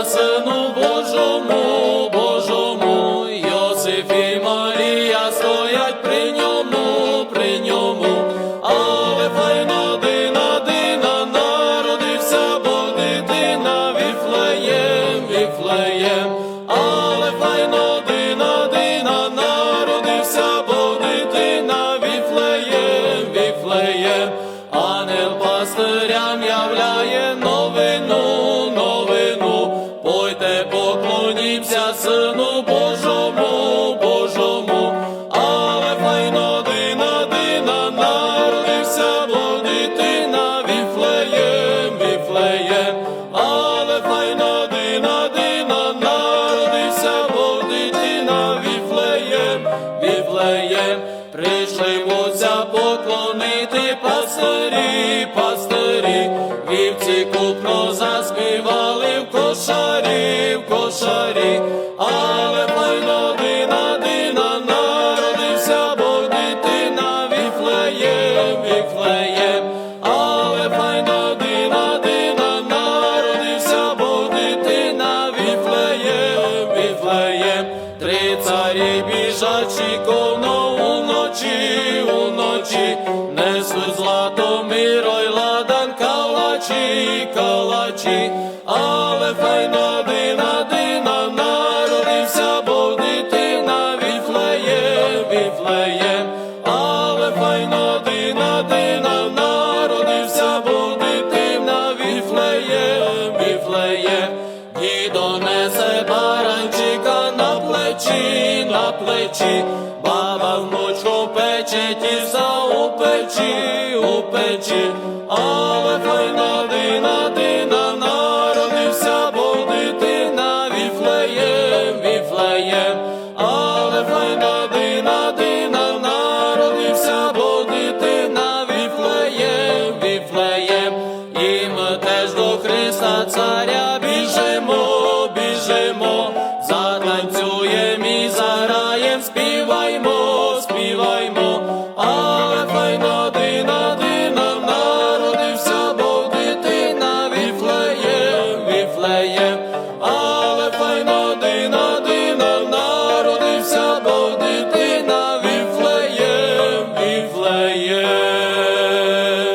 на сину Божому, Божому, Йосиф і Марія стоять при ньому, при ньому, але файна дина, дина, народився Бог дитина, Віфлеєм, Віфлеєм, прийшли Бозя поклонити пастирі, пастирі, вівці купно заспівали в кошарі, в кошарі, але файно дина, дина, народився Бог дитина, Віфлеєм, Віфлеєм, але файно дина, дина, народився Бог дитина, Віфлеєм, Віфлеєм, три царі біжачі ковно уночі, уночі, несуть злато миро й ладан калачі, калачі, але файна дина, дина, народився Бог дитина, Віфлеєм, Віфлеєм, але файна дина, дина, народився Бог дитина, Віфлеєм, Віфлеєм, дідо несе баранчика на плечі, на плечі, баба внучку печі, тіса у печі, у печі, але файна дина, дина народився, бо дитина віфлеєм, віфлеєм, але файна дина, дина народився, бо дитина віфлеєм, віфлеєм, і ми теж до Христа Царя біжимо, біжимо, затанцюємо і зараєм, співаймо.